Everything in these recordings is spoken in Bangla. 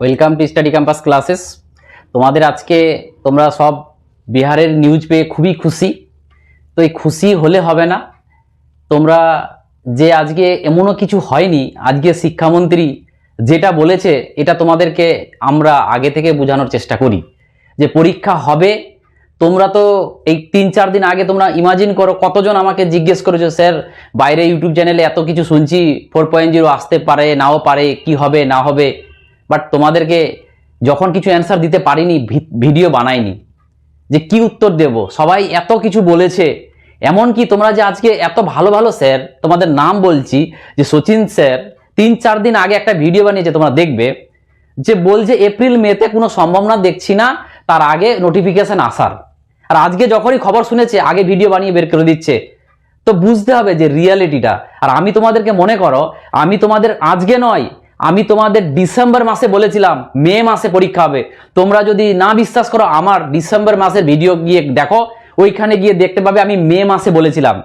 Welcome to study campus classes তোমাদের আজকে তোমরা সব বিহারের নিউজ পেয়ে খুবই খুশি। তো এই খুশি হলে হবে না। তোমরা যে আজকে এমনও কিছু হয়নি, আজকে শিক্ষামন্ত্রী যেটা বলেছে, এটা তোমাদেরকে আমরা আগে থেকে বোঝানোর চেষ্টা করি। যে পরীক্ষা হবে, তোমরা তো এই তিন চার দিন আগে তোমরা ইমাজিন করো, কতজন আমাকে জিজ্ঞেস করেছ, স্যার, বাইরে ইউটিউব চ্যানেলে এত কিছু শুনছি ফোর পয়েন্ট জিরো আসতে পারে, নাও পারে, কি হবে, না হবে? বাট তোমাদেরকে যখন কিছু অ্যান্সার দিতে পারিনি ভিডিও বানাইনি, যে কি উত্তর দেব? সবাই এত কিছু বলেছে। এমন কি তোমরা যে আজকে এত ভালো ভালো স্যার, তোমাদের নাম বলছি, যে সচিন স্যার, তিন চার দিন আগে একটা ভিডিও বানিয়েছে, তোমরা দেখবে, যে বলছে এপ্রিল মেতে কোনো সম্ভাবনা দেখছি না, তার আগে নোটিফিকেশন আসার। আর আজকে যখনই খবর শুনেছে, আগে ভিডিও বানিয়ে বের করে দিচ্ছে। তো বুঝতে হবে যে রিয়ালিটিটা আর আমি তোমাদেরকে মনে করো, আমি তোমাদের আজকে নয় আমি তোমাদের ডিসেম্বর মাসে বলেছিলাম, মে মাসে পরীক্ষা হবে। তোমরা যদি না বিশ্বাস করো, আমার ডিসেম্বর মাসের ভিডিও গিয়ে দেখো, ওইখানে গিয়ে দেখতে পাবে আমি মে মাসে বলেছিলাম।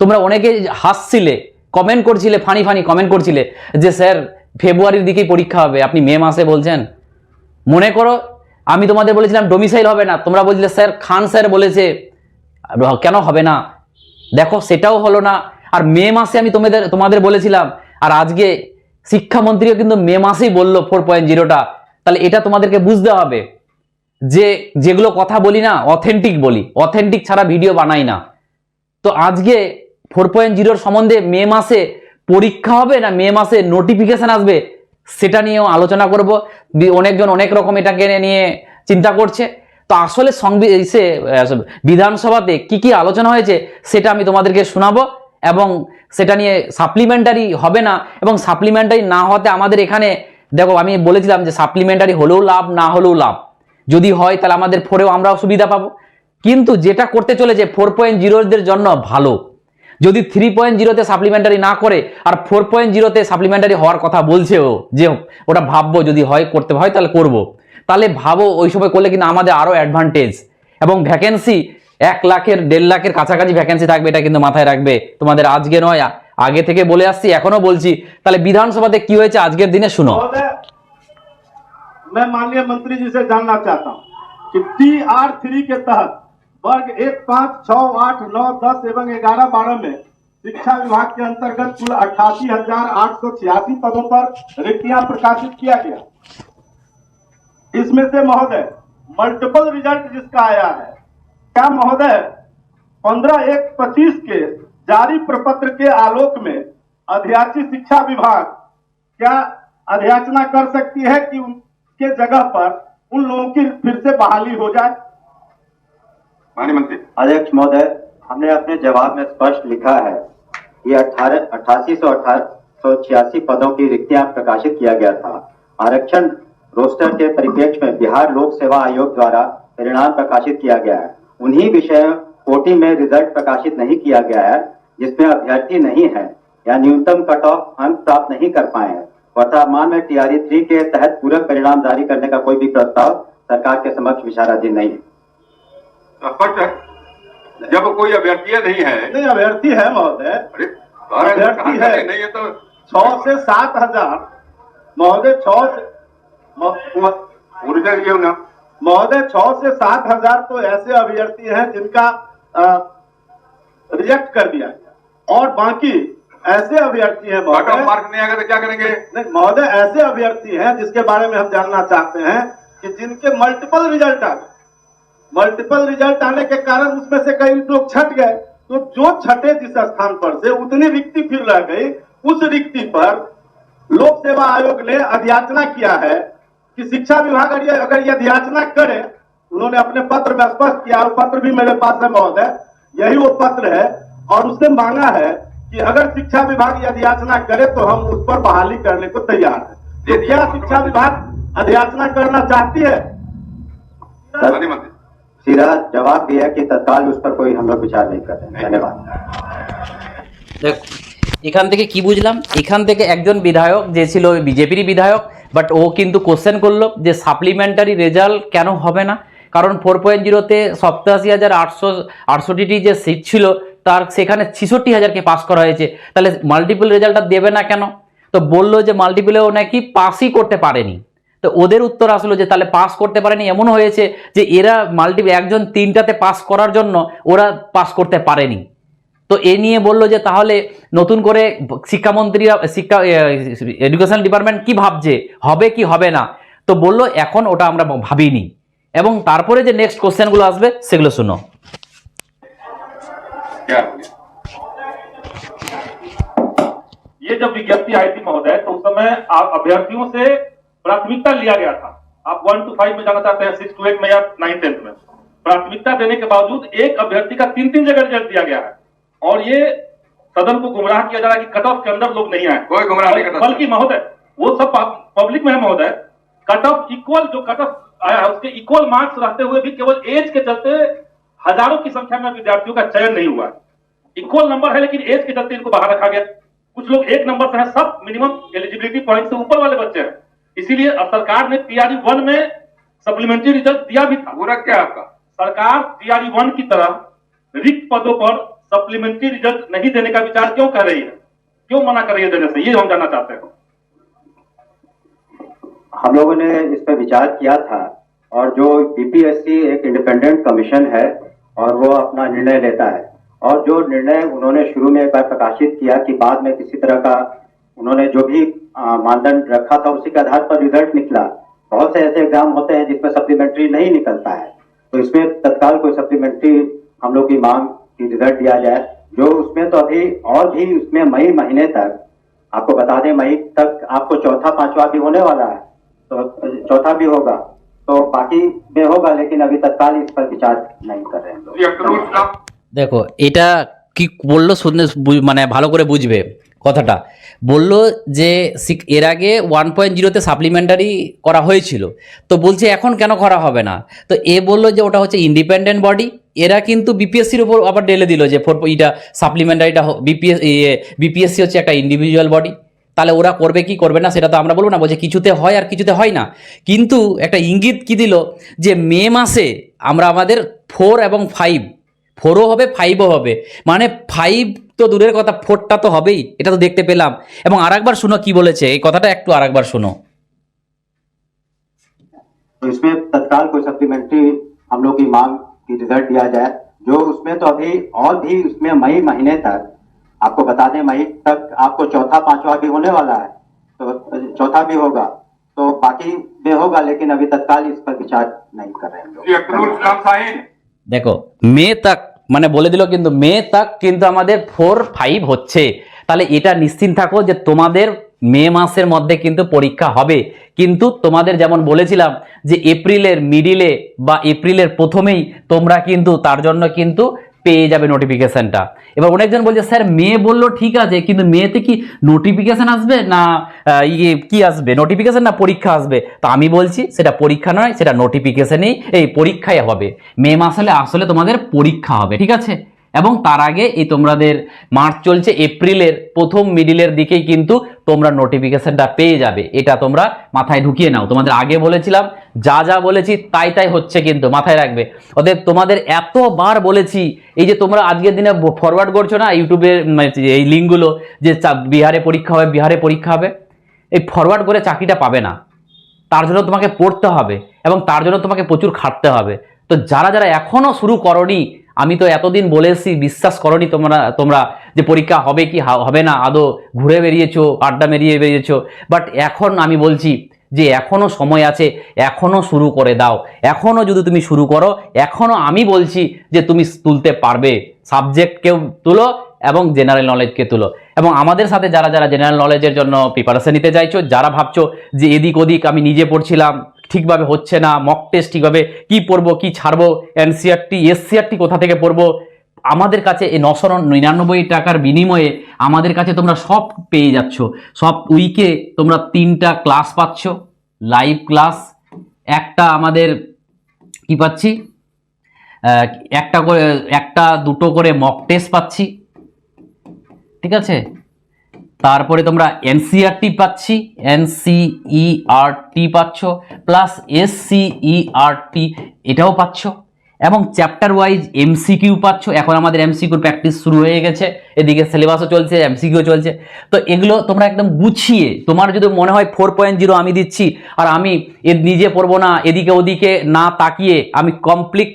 তোমরা অনেকে হাসছিলে কমেন্ট করছিলে, ফানি ফানি কমেন্ট করছিলে, যে স্যার ফেব্রুয়ারির দিকেই পরীক্ষা হবে, আপনি মে মাসে বলছেন? মনে করো, আমি তোমাদের বলেছিলাম ডোমিসাইল হবে না। তোমরা বলছিলে, স্যার, খান স্যার বলেছে, কেন হবে না? দেখো, সেটাও হলো না। আর মে মাসে আমি তোমাদের তোমাদের বলেছিলাম, আর আজকে শিক্ষামন্ত্রীও কিন্তু মে মাসেই বলল ফোর পয়েন্ট জিরোটা তাহলে এটা তোমাদেরকে বুঝতে হবে যে যেগুলো কথা বলি না অথেন্টিক বলি। অথেন্টিক ছাড়া ভিডিও বানাই না। তো আজকে ফোর পয়েন্ট জিরোর সম্বন্ধে মে মাসে পরীক্ষা হবে না মে মাসে নোটিফিকেশন আসবে, সেটা নিয়েও আলোচনা করব। অনেকজন অনেক রকম এটাকে নিয়ে চিন্তা করছে। তো আসলে সংবি সে বিধানসভাতে কি কি আলোচনা হয়েছে, সেটা আমি তোমাদেরকে শোনাবো। এবং সেটা নিয়ে সাপ্লিমেন্টারি হবে না এবং সাপ্লিমেন্টারি না হতে আমাদের এখানে, দেখো আমি বলেছিলাম যে সাপ্লিমেন্টারি হলেও লাভ, না হলেও লাভ। যদি হয় তাহলে আমাদের ফোরেও আমরাও সুবিধা পাবো। কিন্তু যেটা করতে চলেছে ফোর পয়েন্ট জিরোদের জন্য ভালো। যদি থ্রি পয়েন্ট জিরোতে সাপ্লিমেন্টারি না করে, আর ফোর পয়েন্ট জিরোতে সাপ্লিমেন্টারি হওয়ার কথা বলছে ও, যে ওটা ভাববো যদি হয়, করতে হয় তাহলে করব। তাহলে ভাবো ওই সময় করলে কিন্তু আমাদের আরও অ্যাডভান্টেজ এবং ভ্যাকেন্সি এক লাখের দেড় লাখের কাছাকাছি ভ্যাকেন্সি থাকবে এটা কিন্তু মাথায় রাখবে তোমাদের আজকে নয় আ- আগে থেকে বলে আসছি এখনো বলছি তাহলে বিধানসভাতে কি হয়েছে আজকের দিনে শুনো महोदय मैं माननीय मंत्री जी से जानना चाहता हूं कि टी आर थ्री के तहत वर्ग एक पाँच छह आठ नौ दस एवं ग्यारह बारह में शिक्षा विभाग के अंतर्गत कुल अट्ठासी हजार आठ सौ छियासी पदों पर रिक्तियां प्रकाशित किया गया इसमें से महोदय मल्टीपल रिजल्ट जिसका आया है क्या महोदय पंद्रह एक पच्चीस के जारी प्रपत्र के आलोक में अध्याची शिक्षा विभाग क्या अध्याचना कर सकती है कि उनके जगह पर उन लोगों की फिर से बहाली हो जाए? माननीय मंत्री। अध्यक्ष महोदय हमने अपने जवाब में स्पष्ट लिखा है कि अठारह अठासी सौ सौ छियासी पदों की रिक्तियाँ प्रकाशित किया गया था। आरक्षण रोस्टर के परिप्रेक्ष्य में बिहार लोक सेवा आयोग द्वारा परिणाम प्रकाशित किया गया है। उन्हीं विषयों कोटि में रिज़ल्ट प्रकाशित नहीं किया गया है जिसमें अभ्यर्थी नहीं है या न्यूनतम कट ऑफ़ अंक प्राप्त नहीं कर पाए हैं। वर्तमान में टीआरई थ्री के तहत पूरक परिणाम जारी करने का कोई भी प्रस्ताव सरकार के समक्ष विचाराधीन नहीं है। स्पष्ट है जब कोई अभ्यर्थी नहीं है नहीं अभ्यर्थी है महोदय। अभ्यर्थी है। नहीं है तो छह से सात हज़ार। महोदय छह ये ना। महोदय छह से सात हज़ार तो ऐसे अभ्यर्थी हैं जिनका रिजेक्ट कर दिया गया। और बाकी ऐसे अभ्यर्थी हैं महोदय। मार्क नहीं आएगा तो क्या करेंगे? नहीं महोदय ऐसे अभ्यर्थी हैं जिसके बारे में हम जानना चाहते हैं कि जिनके मल्टीपल रिज़ल्ट आ गए मल्टीपल रिज़ल्ट आने के कारण उसमें से कई लोग छट गए। तो जो छटे जिस स्थान पर से उतनी रिक्ति फिर रह गई। उस रिक्ति पर लोक सेवा आयोग ने अध्याचना किया है कि शिक्षा विभाग अगर ये- अगर ये अध्याचना करे उन्होंने अपने पत्र में स्पष्ट किया और पत्र भी मेरे पास है महोदय यही वो पत्र है और उसने मांगा है कि अगर शिक्षा विभाग ये अध्याचना करे तो हम उस पर बहाली करने को तैयार है तो क्या शिक्षा विभाग अध्याचना करना चाहती है माननीय मंत्री सीधा जवाब भी है कि तत्काल उस पर कोई हम लोग विचार नहीं कर रहे हैं धन्यवाद দেখ এখান থেকে কি বুঝলাম এখান থেকে একজন বিধায়ক যে ছিল বিজেপিরই বিধায়ক বাট ও কিন্তু কোশ্চেন করল যে সাপ্লিমেন্টারি রেজাল্ট কেন হবে না? কারণ ফোর পয়েন্ট জিরোতে সপ্তাশি হাজার আটশো, আটষট্টিটি যে সিট ছিল, তার সেখানে ছিষট্টি হাজারকে পাস করা হয়েছে। তাহলে মাল্টিপল রেজাল্টটা দেবে না কেন? তো বলল যে মাল্টিপলেও নাকি পাসই করতে পারেনি। তো ওদের উত্তর আসলো যে তাহলে পাস করতে পারেনি। এমন হয়েছে যে এরা মাল্টি একজন তিনটাতে পাস করার জন্য ওরা পাস করতে পারেনি। তো এ নিয়ে বললো যে তাহলে নতুন করে শিক্ষামন্ত্রীরা শিক্ষা এডুকেশন ডিপার্টমেন্ট কি ভাবছে হবে কি হবে না তো বললো এখন ওটা আমরা ভাবিনি এবং তারপরে যে নেক্সট কোশ্চেনগুলো আসবে সেগুলো শুনো क्या ये जब विज्ञप्ति आई थी महोदय तो उस समय आप अभ्यर्थियों से प्राथमिकता लिया गया था आप वन टू फाइव में जाना चाहते हैं सिक्स टू एट में या नाइन टेंथ में प्राथमिकता देने के बावजूद एक अभ्यर्थी का तीन तीन जगह रिजल्ट दिया गया है और ये सदन को गुमराह किया जा रहा है कि कट ऑफ़ के अंदर लोग नहीं आए। कोई गुमराह नहीं करता। बल्कि महोदय वो सब पब्लिक में है महोदय। कट ऑफ़ इक्वल जो कट ऑफ़ आया है उसके इक्वल मार्क्स रहते हुए भी केवल एज के चलते हज़ारों की संख्या में विद्यार्थियों का चयन नहीं हुआ। इक्वल नंबर है लेकिन एज के चलते इनको बाहर रखा गया। कुछ लोग एक नंबर से है सब मिनिमम एलिजिबिलिटी पॉइंट से ऊपर वाले बच्चे हैं। इसीलिए अब सरकार ने पीआरई वन में सप्लीमेंट्री रिज़ल्ट दिया भी था। पूरा क्या आपका? सरकार पीआरई वन की तरह रिक्त पदों पर सप्लीमेंट्री रिज़ल्ट नहीं देने का विचार क्यों कर रही है? क्यों मना कर रही है देने से? ये हम जानना चाहते हैं। हम लोगों ने इस पर विचार किया था और जो बीपीएससी एक इंडिपेंडेंट कमीशन है और वो अपना निर्णय लेता है। और जो निर्णय उन्होंने शुरू में एक बार प्रकाशित किया कि बाद में किसी तरह का उन्होंने जो भी मानदंड रखा था उसी के आधार पर रिज़ल्ट निकला। बहुत से ऐसे एग्ज़ाम होते हैं जिसमें सप्लीमेंट्री नहीं निकलता है। तो इसमें तत्काल कोई सप्लीमेंट्री हम लोग की मांग रिजल्ट दिया जाए जो उसमें तो अभी और भी उसमें मई महीने तक आपको बता दें मई तक आपको चौथा पांचवा भी होने वाला है तो चौथा भी होगा तो बाकी में होगा लेकिन अभी तत्काल इस पर विचार नहीं कर रहे हैं लोग। ये रूल्स नाउ দেখো এটা কি বললো শুনে বু- মানে ভালো করে বুঝবে কথাটা বলল যে শিক- এর আগে ওয়ান পয়েন্ট জিরোতে সাপ্লিমেন্টারি করা হয়েছিল তো বলছে এখন কেন করা হবে না তো এ বললো যে ওটা হচ্ছে ইন্ডিপেন্ডেন্ট বডি এরা কিন্তু বিপিএসসির উপর আবার ঢেলে দিল যে ফোর এটা সাপ্লিমেন্টারিটা বিপিএস বিপিএসসি হচ্ছে একটা ইন্ডিভিজুয়াল বডি তাহলে ওরা করবে কি করবে না সেটা তো আমরা বলবো না বলছে কিছুতে হয় আর কিছুতে হয় না কিন্তু একটা ইঙ্গিত কি দিল যে মে মাসে আমরা আমাদের ফোর এবং ফাইভ ফোরও হবে ফাইভও হবে মানে ফাইভ তো দূরের কথা ফোরটা তো হবেই এটা তো দেখতে পেলাম এবং আরেকবার শুনো কি বলেছে এই কথাটা একটু আরেকবার শোনো तो इसमें तत्काल कोई सप्लीमेंट्री हम लोग की मांग की रिजल्ट दिया जाए जो उसमें तो अभी और भी उसमें मई महीने तक आपको बता दें मई तक आपको चौथा पांचवा भी होने वाला है तो चौथा भी होगा तो बाकी में होगा लेकिन अभी तत्काल इस पर विचार नहीं कर रहे हैं लोग। ये रूल्स नाउ साइन দেখো মে তাক মানে বলে দিল কিন্তু মে তাক কিন্তু আমাদের ফোর ফাইভ হচ্ছে তাহলে এটা নিশ্চিন্ত থাকো যে তোমাদের মে মাসের মধ্যে কিন্তু পরীক্ষা হবে। কিন্তু তোমাদের যেমন বলেছিলাম যে এপ্রিলের মিডিলে বা এপ্রিলের প্রথমেই তোমরা কিন্তু তার জন্য কিন্তু পেয়ে যাবে নোটিফিকেশনটা এবার অনেকজন বলছে, স্যার, মে বলল ঠিক আছে, কিন্তু মেতে কি নোটিফিকেশন আসবে না ইয়ে কি আসবে? নোটিফিকেশন না পরীক্ষা আসবে? তো আমি বলছি, সেটা পরীক্ষা নয়, সেটা নোটিফিকেশনেই এই পরীক্ষায় হবে। মে মাস হলে আসলে তোমাদের পরীক্ষা হবে, ঠিক আছে? এবং তার আগে এই তোমাদের মার্চ চলছে এপ্রিলের প্রথম মিডিলের দিকেই কিন্তু তোমরা নোটিফিকেশনটা পেয়ে যাবে। এটা তোমরা মাথায় ঢুকিয়ে নাও। তোমাদের আগে বলেছিলাম, যা যা বলেছি তাই তাই হচ্ছে কিন্তু মাথায় রাখবে। অতএব তোমাদের এতবার বলেছি, এই যে তোমরা আজকের দিনে ফরওয়ার্ড করছ না ইউটিউবে এই লিঙ্কগুলো, যে বিহারে পরীক্ষা হবে, বিহারে পরীক্ষা হবে, এই ফরওয়ার্ড করে চাকরিটা পাবে না। তার জন্য তোমাকে পড়তে হবে এবং তার জন্য তোমাকে প্রচুর খাটতে হবে। তো যারা যারা এখনও শুরু করনি আমি তো এতদিন বলেছি, বিশ্বাস করনি তোমরা তোমরা যে পরীক্ষা হবে কি হবে না, আদৌ ঘুরে বেরিয়েছো, আড্ডা মেরিয়ে বেরিয়েছো। বাট এখন আমি বলছি যে এখনও সময় আছে, এখনও শুরু করে দাও। এখনও যদি তুমি শুরু করো, এখনও আমি বলছি যে তুমি তুলতে পারবে। সাবজেক্টকেও তুলো এবং জেনারেল নলেজকে তুলো। এবং আমাদের সাথে যারা যারা জেনারেল নলেজের জন্য প্রিপারেশন নিতে চাইছো, যারা ভাবছ যে এদিক ওদিক আমি নিজে পড়ছিলাম ঠিকভাবে হচ্ছে না মক টেস্ট ঠিকভাবে কি পড়ব, কি ছাড়বো এনসিআরটি এসসিআরটি কোথা থেকে পড়ব? আমাদের কাছে এই নশো নিরানব্বই টাকার বিনিময়ে আমাদের কাছে তোমরা সব পেয়ে যাচ্ছ। সব উইকে তোমরা তিনটা ক্লাস পাচ্ছ লাইভ ক্লাস একটা আমাদের কি পাচ্ছি? একটা করে, একটা দুটো করে মক টেস্ট পাচ্ছি। ঠিক আছে? তারপরে তোমরা এনসিআরটি পাচ্ছি এনসিইআরটি পাচ্ছ প্লাস এসসিইআরটি এটাও পাচ্ছ, এবং চ্যাপ্টার ওয়াইজ এমসিকিউ পাচ্ছ। এখন আমাদের এমসিকিউর প্র্যাকটিস শুরু হয়ে গেছে, এদিকে সিলেবাসও চলছে এমসিকিউ চলছে। তো এগুলো তোমরা একদম গুছিয়ে, তোমার যদি মনে হয় ফোর পয়েন্ট জিরো আমি দিচ্ছি, আর আমি এ নিজে পড়ব না, এদিকে ওদিকে না তাকিয়ে আমি কমপ্লিট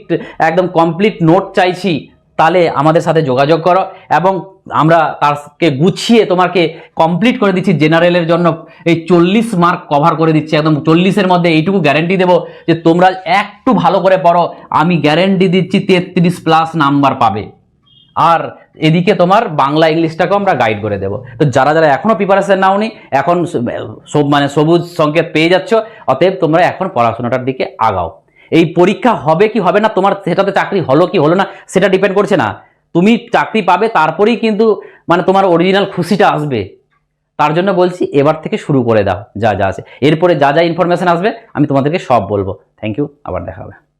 একদম কমপ্লিট নোট চাইছি, তাহলে আমাদের সাথে যোগাযোগ করো, এবং আমরা তারকে গুছিয়ে তোমাকে কমপ্লিট করে দিচ্ছি জেনারেলের জন্য এই চল্লিশ মার্ক কভার করে দিচ্ছি একদম। চল্লিশের মধ্যে এইটুকু গ্যারেন্টি দেবো যে তোমরা একটু ভালো করে পড়ো, আমি গ্যারেন্টি দিচ্ছি তেত্রিশ প্লাস নাম্বার পাবে। আর এদিকে তোমার বাংলা ইংলিশটাকেও আমরা গাইড করে দেবো। তো যারা যারা এখনও প্রিপারেশন নাওনি, এখন সব মানে সবুজ সংকেত পেয়ে যাচ্ছ, অতএব তোমরা এখন পড়াশোনাটার দিকে আগাও। এই পরীক্ষা হবে কি হবে না, তোমার সেটাতে চাকরি হলো কি হলো না, সেটা ডিপেন্ড করছে না। তুমি চাকরি পাবে, তারপরেই কিন্তু মানে তোমার অরিজিনাল খুশিটা আসবে। তার জন্য বলছি, এবার থেকে শুরু করে দাও, যা যা আছে। এরপরে যা যা ইনফরমেশান আসবে, আমি তোমাদেরকে সব বলব। থ্যাংক ইউ আবার দেখা হবে।